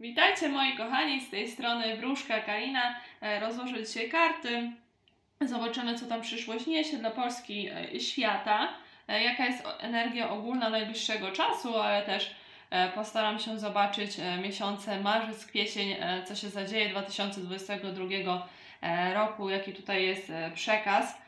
Witajcie moi kochani, z tej strony Wróżka Karina. E, Rozłożę dzisiaj karty. Zobaczymy, co tam przyszłość niesie dla Polski e, i świata. E, Jaka jest energia ogólna najbliższego czasu, ale też e, postaram się zobaczyć e, miesiące marzec, kwiecień, e, co się zadzieje 2022 e, roku, jaki tutaj jest e, przekaz.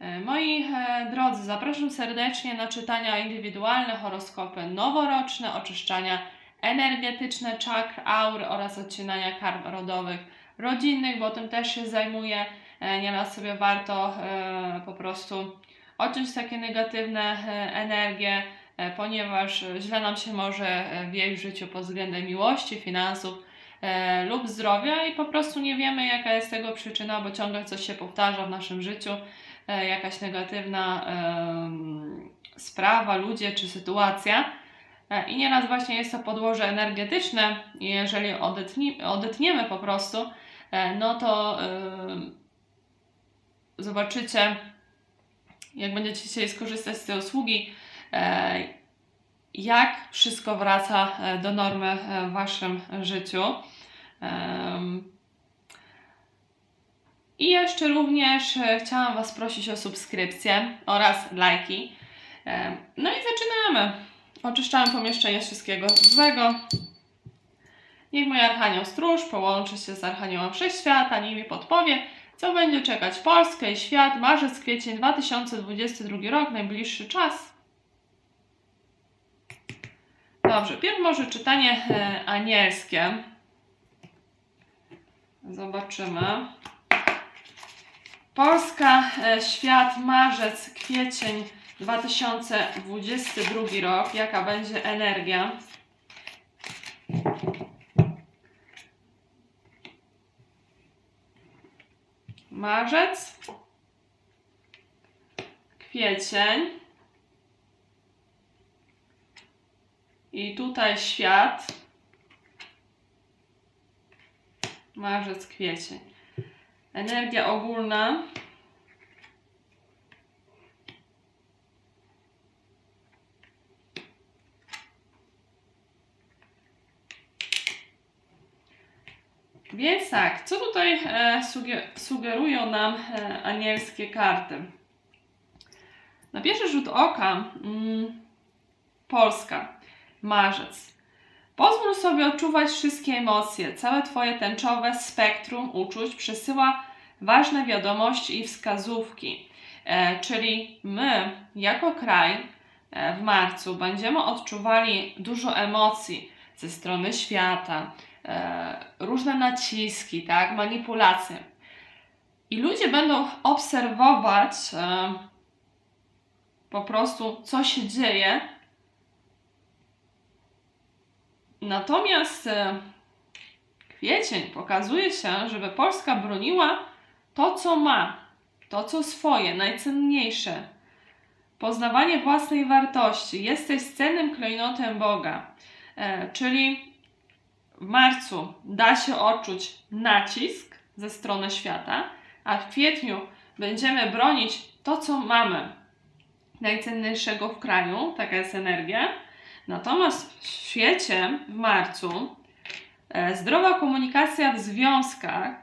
E, Moi e, drodzy, zapraszam serdecznie na czytania indywidualne, horoskopy noworoczne, oczyszczania energetyczne czakr, aury oraz odcinania karm rodowych rodzinnych, bo tym też się zajmuję. E, Nieraz sobie warto e, po prostu odciąć takie negatywne e, energie, ponieważ źle nam się może wieść w życiu pod względem miłości, finansów lub zdrowia i po prostu nie wiemy jaka jest tego przyczyna, bo ciągle coś się powtarza w naszym życiu, jakaś negatywna sprawa, ludzie czy sytuacja. E, I nieraz właśnie jest to podłoże energetyczne jeżeli odetni, odetniemy po prostu, e, no to ym, zobaczycie, jak będziecie chcieli skorzystać z tej usługi, e, jak wszystko wraca do normy w Waszym życiu. I jeszcze również chciałam Was prosić o subskrypcję oraz lajki. No i zaczynamy. Oczyszczałem pomieszczenie z wszystkiego złego. Niech mój Archanioł Stróż połączy się z Archaniołem Wszechświata, niech mi podpowie, co będzie czekać Polskę i świat, marzec, kwiecień 2022 rok, najbliższy czas. Dobrze, pierw może czytanie e, anielskie. Zobaczymy. Polska, e, świat, marzec, kwiecień 2022 rok. Jaka będzie energia? Marzec, kwiecień i tutaj świat. Marzec, kwiecień. Energia ogólna. Więc tak, co tutaj e, suge- sugerują nam e, anielskie karty? Na pierwszy rzut oka mm, Polska, marzec. Pozwól sobie odczuwać wszystkie emocje. Całe Twoje tęczowe spektrum uczuć przesyła ważne wiadomości i wskazówki. E, czyli my, jako kraj, w marcu będziemy odczuwali dużo emocji ze strony świata, różne naciski, tak, manipulacje. I ludzie będą obserwować e, po prostu, co się dzieje. Natomiast e, kwiecień pokazuje się, żeby Polska broniła to, co ma, to, co swoje, najcenniejsze. Poznawanie własnej wartości. Jesteś cennym klejnotem Boga. E, czyli w marcu da się odczuć nacisk ze strony świata, a w kwietniu będziemy bronić to, co mamy najcenniejszego w kraju, taka jest energia. Natomiast w świecie w marcu e, zdrowa komunikacja w związkach,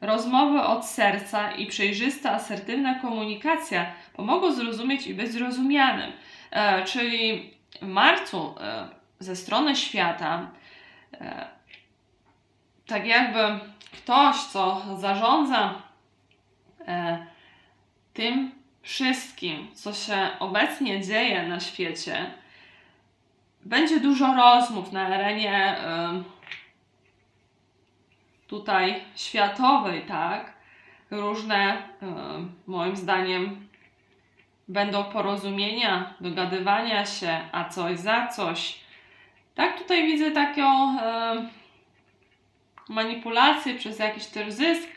rozmowy od serca i przejrzysta, asertywna komunikacja pomogą zrozumieć i być zrozumianym. E, czyli w marcu e, ze strony świata tak jakby ktoś, co zarządza e, tym wszystkim, co się obecnie dzieje na świecie, będzie dużo rozmów na arenie e, tutaj światowej, tak? Różne, e, moim zdaniem, będą porozumienia, dogadywania się, a coś za coś. Tak, tutaj widzę taką e, manipulację przez jakiś też zysk,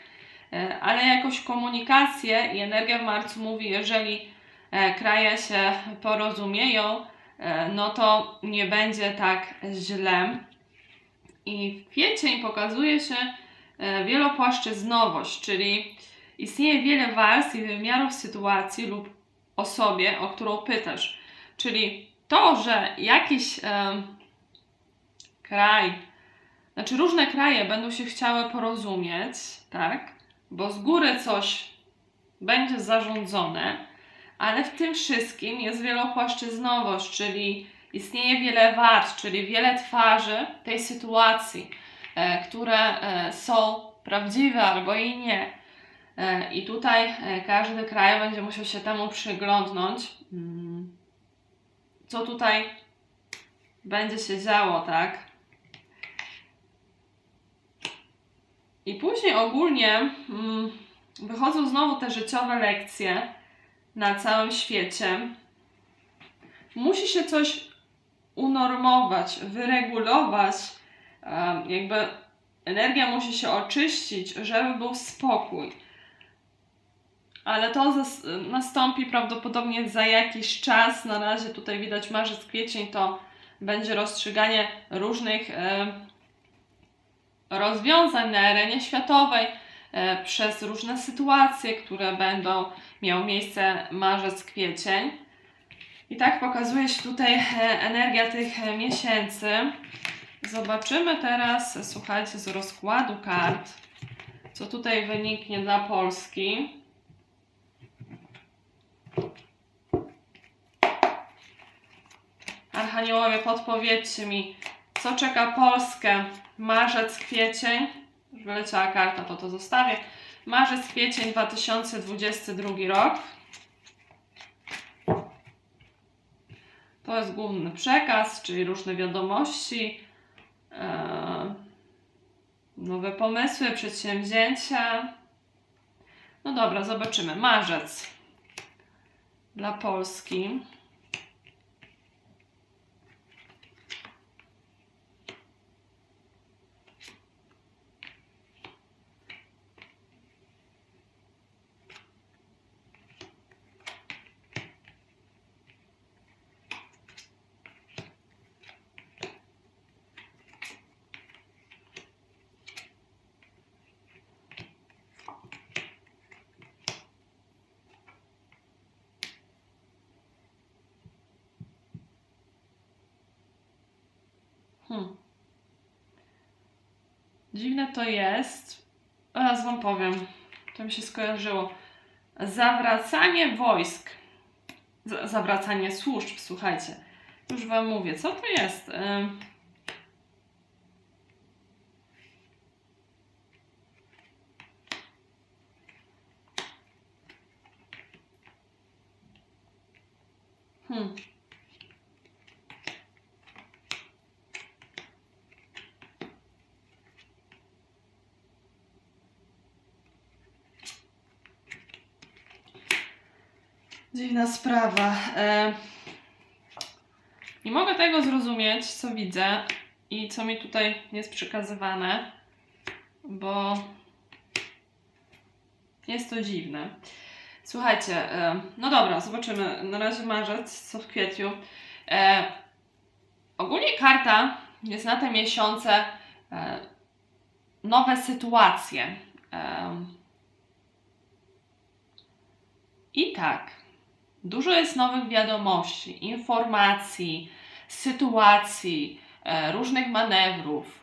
e, ale jakoś komunikację i energia w marcu mówi, jeżeli e, kraje się porozumieją, e, no to nie będzie tak źle. I w kwiecień pokazuje się wielopłaszczyznowość, czyli istnieje wiele warstw i wymiarów sytuacji lub osobie, o którą pytasz. Czyli to, że jakiś em, kraj znaczy różne kraje będą się chciały porozumieć, tak? Bo z góry coś będzie zarządzone, ale w tym wszystkim jest wielopłaszczyznowość, czyli istnieje wiele warstw, czyli wiele twarzy tej sytuacji, e, które e, są prawdziwe albo i nie. E, I tutaj każdy kraj będzie musiał się temu przyglądnąć, mm, co tutaj będzie się działo, tak? I później ogólnie mm, wychodzą znowu te życiowe lekcje na całym świecie. Musi się coś unormować, wyregulować, jakby energia musi się oczyścić, żeby był spokój. Ale to nastąpi prawdopodobnie za jakiś czas. Na razie tutaj widać marzec, kwiecień to będzie rozstrzyganie różnych rozwiązań na arenie światowej e, przez różne sytuacje, które będą miały miejsce marzec, kwiecień. I tak pokazuje się tutaj e, energia tych e, miesięcy. Zobaczymy teraz, słuchajcie, z rozkładu kart, co tutaj wyniknie dla Polski. Archaniołowie, podpowiedzcie mi, co czeka Polskę marzec, kwiecień. Już wyleciała karta, to to zostawię. Marzec, kwiecień 2022 rok. To jest główny przekaz, czyli różne wiadomości, e, nowe pomysły, przedsięwzięcia. No dobra, zobaczymy. Marzec dla Polski. Hmm. Dziwne to jest. Teraz Wam powiem. To mi się skojarzyło. Zawracanie wojsk. Zawracanie służb, słuchajcie. Już Wam mówię, co to jest? Ym. Hmm. Dziwna sprawa. E, nie mogę tego zrozumieć, co widzę i co mi tutaj jest przekazywane, bo jest to dziwne. Słuchajcie, e, no dobra, zobaczymy. Na razie marzec, co w kwietniu. E, ogólnie karta jest na te miesiące e, nowe sytuacje. E, I tak. Dużo jest nowych wiadomości, informacji, sytuacji, e, różnych manewrów,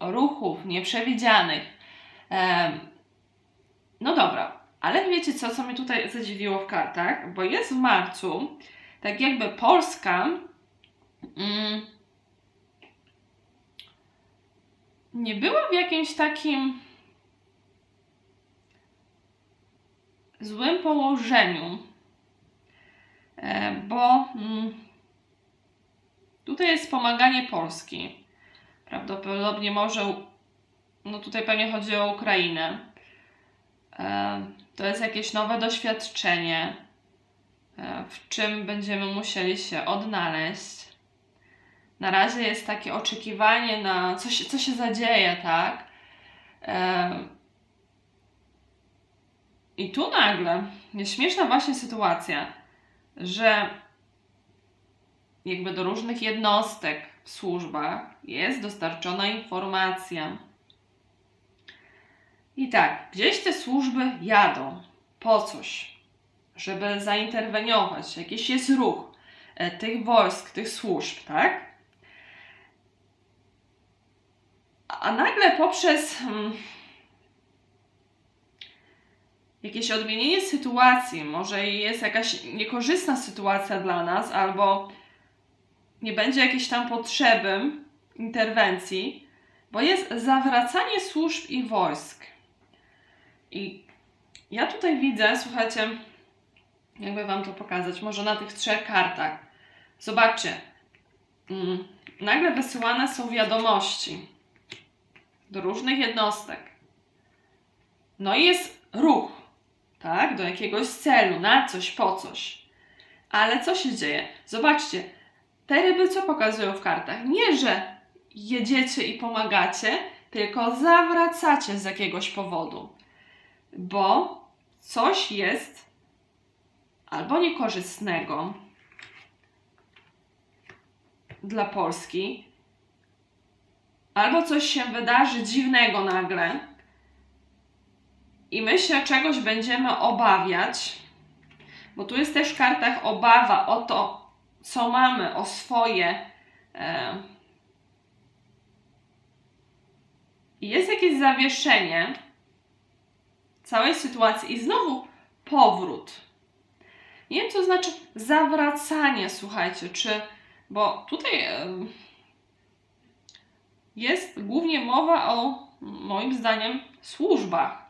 ruchów nieprzewidzianych. Em, no dobra, ale wiecie co, co mnie tutaj zadziwiło w kartach? Bo jest w marcu, tak jakby Polska mm, nie była w jakimś takim złym położeniu. E, bo mm, tutaj jest pomaganie Polski. Prawdopodobnie może, no tutaj pewnie chodzi o Ukrainę. E, To jest jakieś nowe doświadczenie, e, w czym będziemy musieli się odnaleźć. Na razie jest takie oczekiwanie na co się, co się zadzieje, tak? I tu nagle jest śmieszna właśnie sytuacja że jakby do różnych jednostek w służbach jest dostarczona informacja. I tak, gdzieś te służby jadą po coś, żeby zainterweniować, jakiś jest ruch e, tych wojsk, tych służb, tak? A nagle poprzez mm, jakieś odmienienie sytuacji, może jest jakaś niekorzystna sytuacja dla nas, albo nie będzie jakiejś tam potrzeby interwencji, bo jest zawracanie służb i wojsk. I ja tutaj widzę, słuchajcie, jakby Wam to pokazać, może na tych trzech kartach. Zobaczcie, mm, nagle wysyłane są wiadomości do różnych jednostek. No i jest ruch, tak, do jakiegoś celu, na coś, po coś. Ale co się dzieje? Zobaczcie, te ryby co pokazują w kartach? Nie, że jedziecie i pomagacie, tylko zawracacie z jakiegoś powodu, bo coś jest albo niekorzystnego dla Polski, albo coś się wydarzy dziwnego nagle i my się czegoś będziemy obawiać, bo tu jest też w kartach obawa o to, co mamy, o swoje. E, i jest jakieś zawieszenie całej sytuacji i znowu powrót. Nie wiem, co znaczy zawracanie, słuchajcie, czy, bo tutaj em, jest głównie mowa o, moim zdaniem, służbach.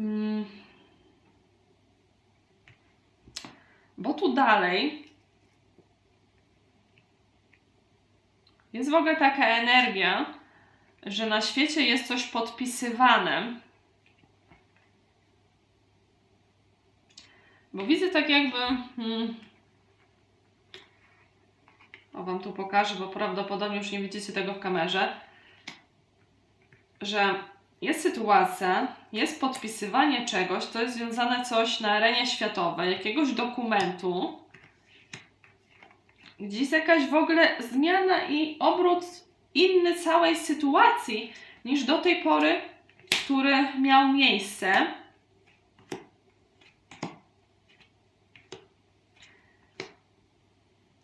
Mm. Bo tu dalej jest w ogóle taka energia, że na świecie jest coś podpisywane. Bo widzę tak jakby. Hmm, o, wam tu pokażę, bo prawdopodobnie już nie widzicie tego w kamerze. Że jest sytuacja, jest podpisywanie czegoś, to jest związane coś na arenie światowej, jakiegoś dokumentu, gdzie jest jakaś w ogóle zmiana i obrót inny całej sytuacji niż do tej pory, który miał miejsce.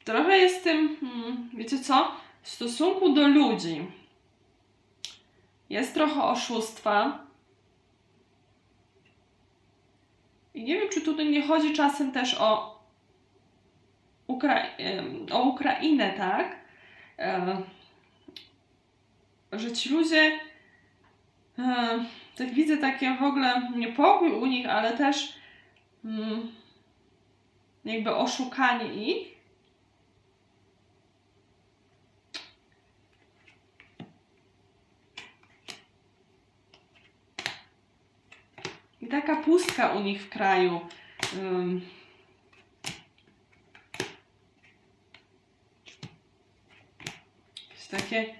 Trochę jest tym, hmm, wiecie co, w stosunku do ludzi. Jest trochę oszustwa. I nie wiem, czy tutaj nie chodzi czasem też o, Ukra o Ukrainę, tak? E, że ci ludzie, e, tak widzę takie w ogóle niepokój u nich, ale też mm, jakby oszukanie ich. Taka pustka u nich w kraju. Um, jest takie.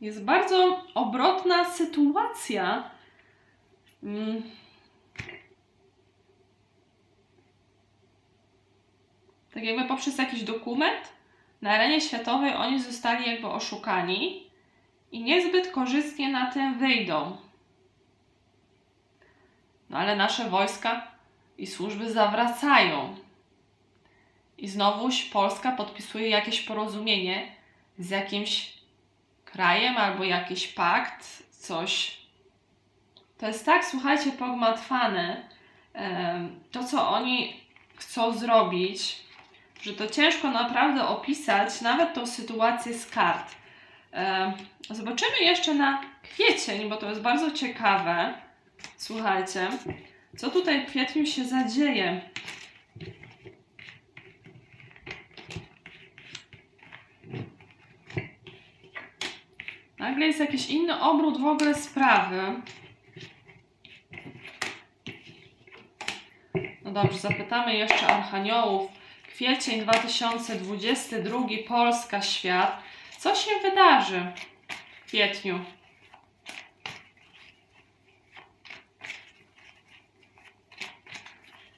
Jest bardzo obrotna sytuacja. Mm. Tak jakby poprzez jakiś dokument na arenie światowej oni zostali jakby oszukani i niezbyt korzystnie na tym wyjdą. No ale nasze wojska i służby zawracają. I znowuż Polska podpisuje jakieś porozumienie z jakimś krajem albo jakiś pakt, coś. To jest tak, słuchajcie, pogmatwane, to co oni chcą zrobić, że to ciężko naprawdę opisać nawet tą sytuację z kart. Zobaczymy jeszcze na kwiecień, bo to jest bardzo ciekawe. Słuchajcie, co tutaj w kwietniu się zadzieje. Nagle jest jakiś inny obrót w ogóle sprawy. No dobrze, zapytamy jeszcze Archaniołów. Kwiecień 2022, Polska, świat. Co się wydarzy w kwietniu?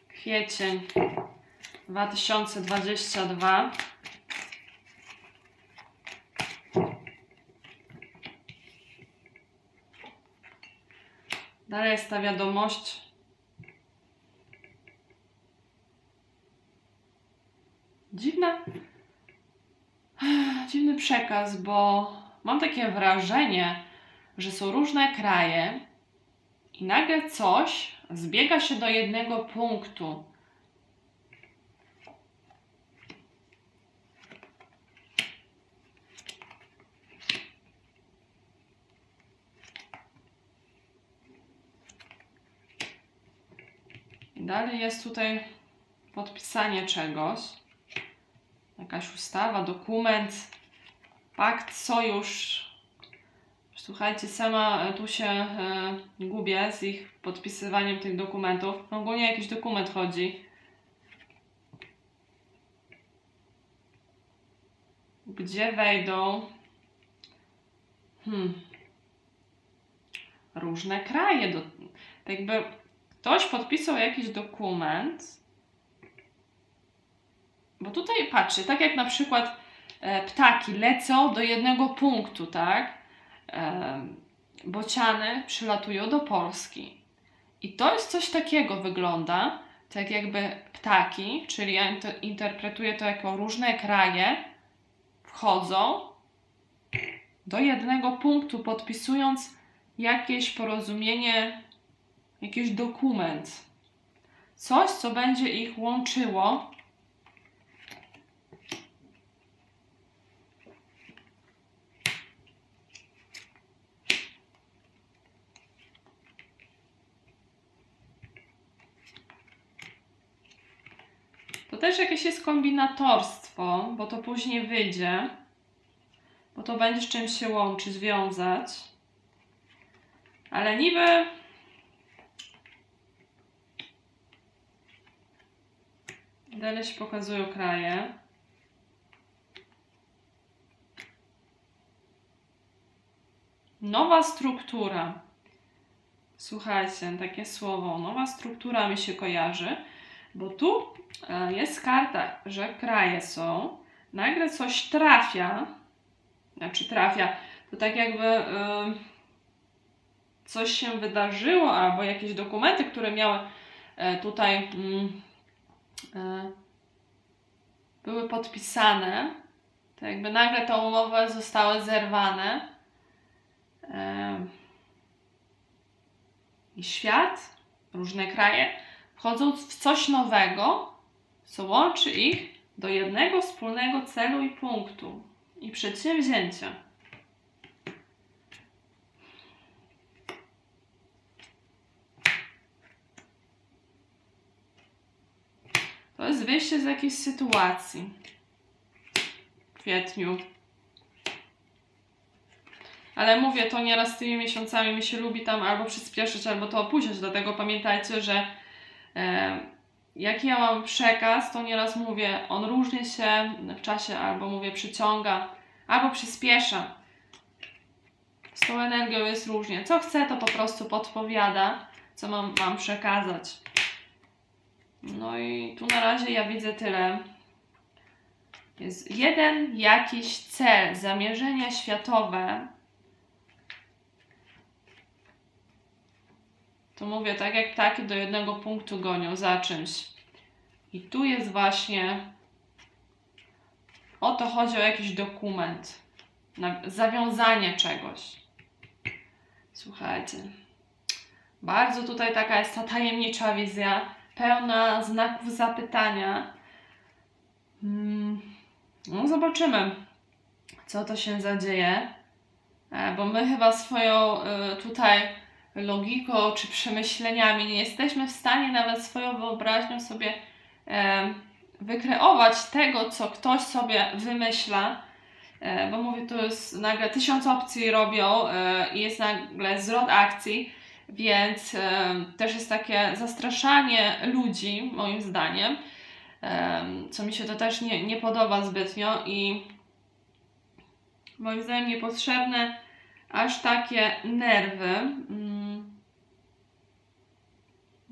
Kwiecień 2022. Dalej jest ta wiadomość. Dziwna. Dziwny przekaz, bo mam takie wrażenie, że są różne kraje i nagle coś zbiega się do jednego punktu. Dalej jest tutaj podpisanie czegoś. Jakaś ustawa, dokument, pakt, sojusz. Słuchajcie, sama e, tu się e, gubię z ich podpisywaniem tych dokumentów. No, Ogólnie jakiś dokument chodzi. Gdzie wejdą? Hmm. Różne kraje. Do, tak jakby ktoś podpisał jakiś dokument. Bo tutaj patrzcie, tak jak na przykład e, ptaki lecą do jednego punktu, tak? E, bociany przylatują do Polski. I to jest coś takiego wygląda, tak jakby ptaki, czyli ja inter- interpretuję to jako różne kraje, wchodzą do jednego punktu, podpisując jakieś porozumienie, jakiś dokument. Coś, co będzie ich łączyło To też jakieś jest kombinatorstwo, bo to później wyjdzie, bo to będzie z czymś się łączyć, wiązać. Ale niby. Dalej się pokazują kraje. Nowa struktura. Słuchajcie, takie słowo, nowa struktura mi się kojarzy, bo tu e, jest karta, że kraje są, nagle coś trafia, znaczy trafia, to tak jakby e, coś się wydarzyło, albo jakieś dokumenty, które miały e, tutaj mm, były podpisane, to jakby nagle te umowy zostały zerwane. I świat, różne kraje wchodzą w coś nowego, co łączy ich do jednego wspólnego celu i punktu i przedsięwzięcia. To jest wyjście z jakiejś sytuacji w kwietniu. Ale mówię, to nieraz tymi miesiącami mi się lubi tam albo przyspieszyć, albo to opóźniać. Dlatego pamiętajcie, że jaki ja mam przekaz, to nieraz mówię, on różnie się w czasie albo mówię przyciąga, albo przyspiesza. Z tą energią jest różnie. Co chcę, to po prostu podpowiada, co mam, mam przekazać. No i tu na razie ja widzę tyle. Jest jeden jakiś cel, zamierzenia światowe. To mówię, tak jak ptaki do jednego punktu gonią za czymś. I tu jest właśnie o to chodzi o jakiś dokument, zawiązanie czegoś. Słuchajcie, bardzo tutaj taka jest ta tajemnicza wizja, pełna znaków zapytania. Mm, No, zobaczymy, co to się zadzieje, E, bo my chyba swoją e, tutaj logiką czy przemyśleniami. Nie jesteśmy w stanie nawet swoją wyobraźnią sobie e, wykreować tego, co ktoś sobie wymyśla, e, bo mówię, to jest nagle tysiąc opcji robią e, i jest nagle zwrot akcji, więc e, też jest takie zastraszanie ludzi, moim zdaniem, e, co mi się to też nie, nie podoba zbytnio i moim zdaniem niepotrzebne aż takie nerwy, mm,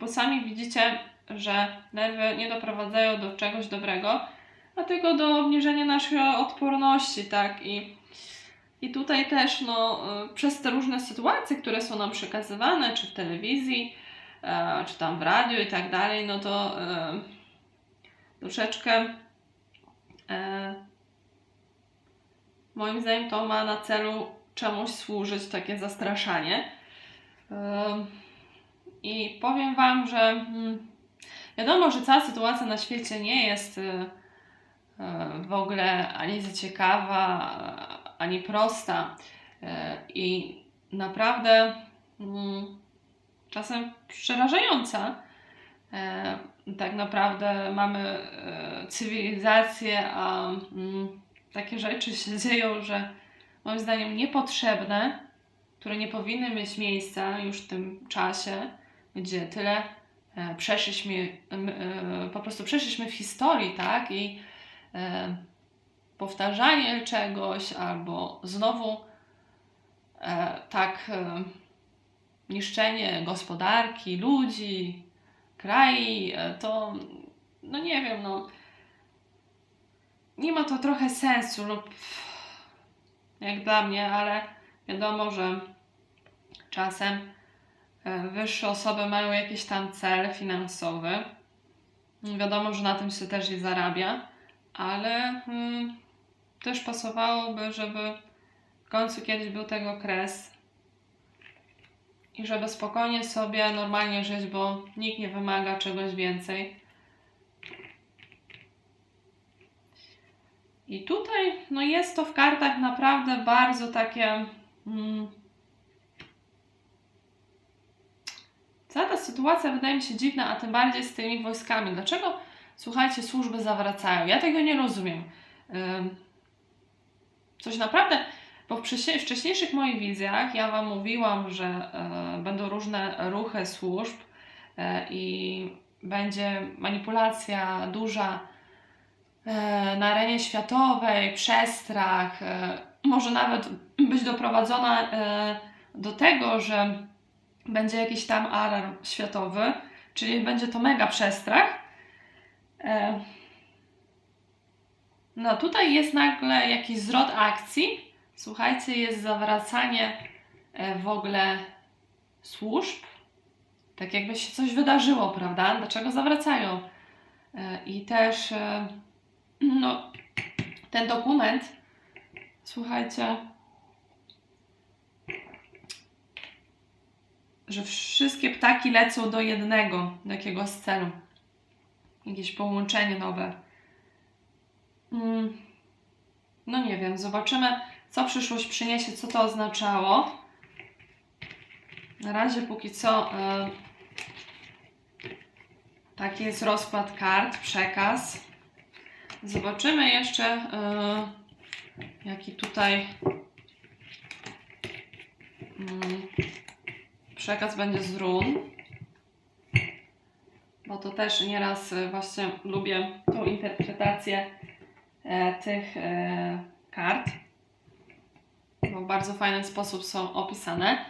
bo sami widzicie, że nerwy nie doprowadzają do czegoś dobrego, a tylko do obniżenia naszej odporności, tak? I, i tutaj też, no, y, przez te różne sytuacje, które są nam przekazywane, czy w telewizji, e, czy tam w radiu i tak dalej, no to e, troszeczkę e, moim zdaniem to ma na celu czemuś służyć, takie zastraszanie. Ym, I powiem Wam, że mm, wiadomo, że cała sytuacja na świecie nie jest y, y, w ogóle ani za ciekawa, ani prosta. Y, I naprawdę mm, czasem przerażająca. E, Tak naprawdę mamy e, cywilizację, a mm, takie rzeczy się dzieją, że moim zdaniem niepotrzebne, które nie powinny mieć miejsca już w tym czasie, gdzie tyle e, przeszliśmy, e, po prostu przeszliśmy w historii, tak? I e, powtarzanie czegoś albo znowu tak niszczenie gospodarki, ludzi, kraj, to no nie wiem, no nie ma to trochę sensu lub jak dla mnie, ale wiadomo, że czasem wyższe osoby mają jakiś tam cel finansowy. Wiadomo, że na tym się też je zarabia, ale mm, też pasowałoby, żeby w końcu kiedyś był tego kres i żeby spokojnie sobie normalnie żyć, bo nikt nie wymaga czegoś więcej. I tutaj no jest to w kartach naprawdę bardzo takie. Mm, cała ta sytuacja wydaje mi się dziwna, a tym bardziej z tymi wojskami. Dlaczego, słuchajcie, służby zawracają? Ja tego nie rozumiem. Coś naprawdę. Bo w wcześniej- wcześniejszych moich wizjach ja Wam mówiłam, że e, będą różne ruchy służb e, i będzie manipulacja duża e, na arenie światowej, przestrach, może nawet być doprowadzona do tego, że będzie jakiś tam alarm światowy, czyli będzie to mega przestrach. E, no tutaj jest nagle jakiś zwrot akcji. Słuchajcie, jest zawracanie e, w ogóle służb. Tak jakby się coś wydarzyło, prawda? Dlaczego zawracają? E, I też no, ten dokument, słuchajcie, że wszystkie ptaki lecą do jednego, do jakiegoś celu. Jakieś połączenie nowe. Mm, No nie wiem, zobaczymy, co przyszłość przyniesie, co to oznaczało. Na razie póki co e, taki jest rozkład kart, przekaz. Zobaczymy jeszcze, e, jaki tutaj mm, przekaz będzie z run. Bo to też nieraz e, właśnie lubię tą interpretację e, tych e, kart. Bo w bardzo fajny sposób są opisane.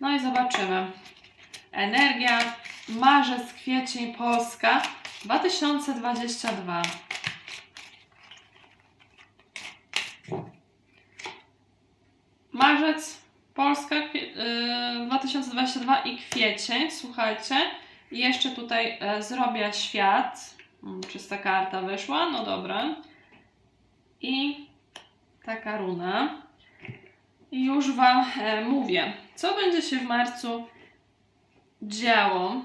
No i zobaczymy. Energia marzec, kwiecień, Polska 2022. 22 i kwiecień, słuchajcie. I jeszcze tutaj e, zrobię świat. Mm, czysta karta wyszła, no dobra. I taka runa. I już Wam e, mówię, co będzie się w marcu działo.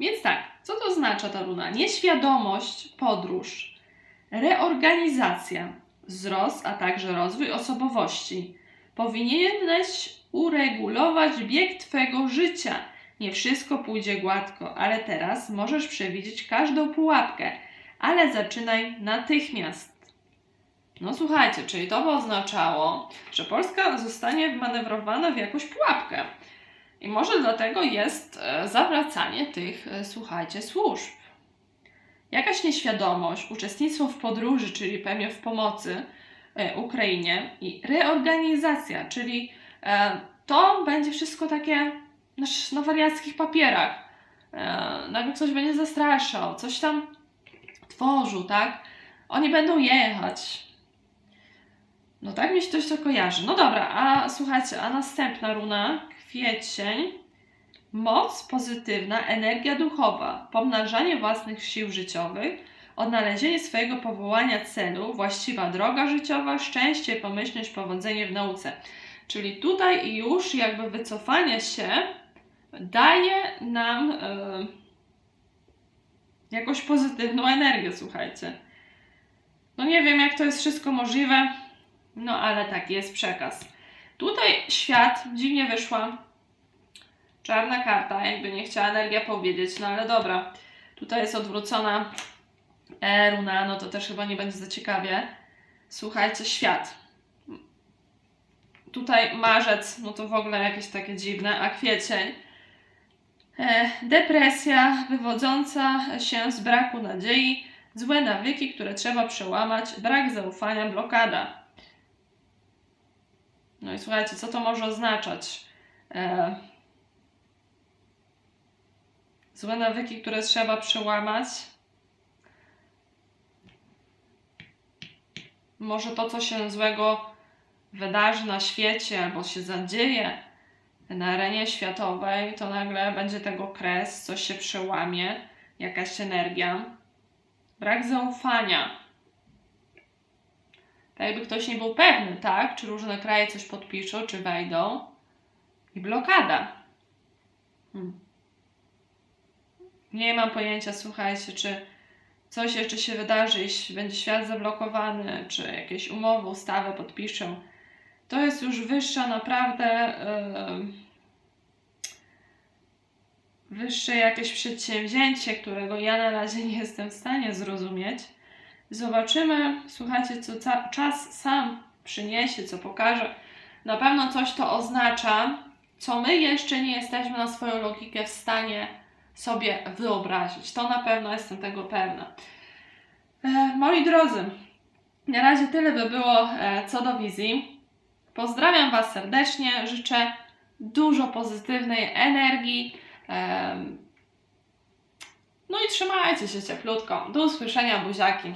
Więc tak, co to oznacza ta runa? Nieświadomość, podróż, reorganizacja, wzrost, a także rozwój osobowości. Powinieneś uregulować bieg Twego życia. Nie wszystko pójdzie gładko, ale teraz możesz przewidzieć każdą pułapkę, ale zaczynaj natychmiast. No słuchajcie, czyli to by oznaczało, że Polska zostanie wmanewrowana w jakąś pułapkę. I może dlatego jest e, zawracanie tych, e, słuchajcie, służb. Jakaś nieświadomość, uczestnictwo w podróży, czyli pewnie w pomocy e, Ukrainie i reorganizacja, czyli to będzie wszystko takie na, na wariackich papierach. E, nagle ktoś będzie zastraszał, coś tam tworzył, tak? Oni będą jechać. No tak mi się coś to kojarzy. No dobra, a słuchajcie, a następna runa, kwiecień, moc pozytywna, energia duchowa, pomnażanie własnych sił życiowych, odnalezienie swojego powołania celu, właściwa droga życiowa, szczęście, pomyślność, powodzenie w nauce. Czyli tutaj już jakby wycofanie się daje nam e, jakąś pozytywną energię, słuchajcie. No nie wiem, jak to jest wszystko możliwe, no ale taki jest przekaz. Tutaj świat, dziwnie wyszła czarna karta, jakby nie chciała energia powiedzieć, no ale dobra. Tutaj jest odwrócona e, runa, no to też chyba nie będzie za ciekawie. Słuchajcie, świat. Tutaj marzec, no to w ogóle jakieś takie dziwne, a kwiecień. E, depresja wywodząca się z braku nadziei, złe nawyki, które trzeba przełamać, brak zaufania, blokada. No i słuchajcie, co to może oznaczać? E, złe nawyki, które trzeba przełamać. Może to, co się złego wydarzy na świecie albo się zadzieje na arenie światowej, to nagle będzie tego kres, coś się przełamie, jakaś energia. Brak zaufania. Tak jakby ktoś nie był pewny, tak? Czy różne kraje coś podpiszą, czy wejdą. I blokada. Hmm. Nie mam pojęcia, słuchajcie, czy coś jeszcze się wydarzy, jeśli będzie świat zablokowany, czy jakieś umowy, ustawy podpiszą. To jest już wyższa naprawdę. Yy, wyższe jakieś przedsięwzięcie, którego ja na razie nie jestem w stanie zrozumieć. Zobaczymy, słuchajcie, co czas sam przyniesie, co pokaże. Na pewno coś to oznacza, co my jeszcze nie jesteśmy na swoją logikę w stanie sobie wyobrazić. To na pewno jestem tego pewna. E, moi drodzy, na razie tyle by było e, co do wizji. Pozdrawiam Was serdecznie, życzę dużo pozytywnej energii. No i trzymajcie się cieplutko. Do usłyszenia, buziaki.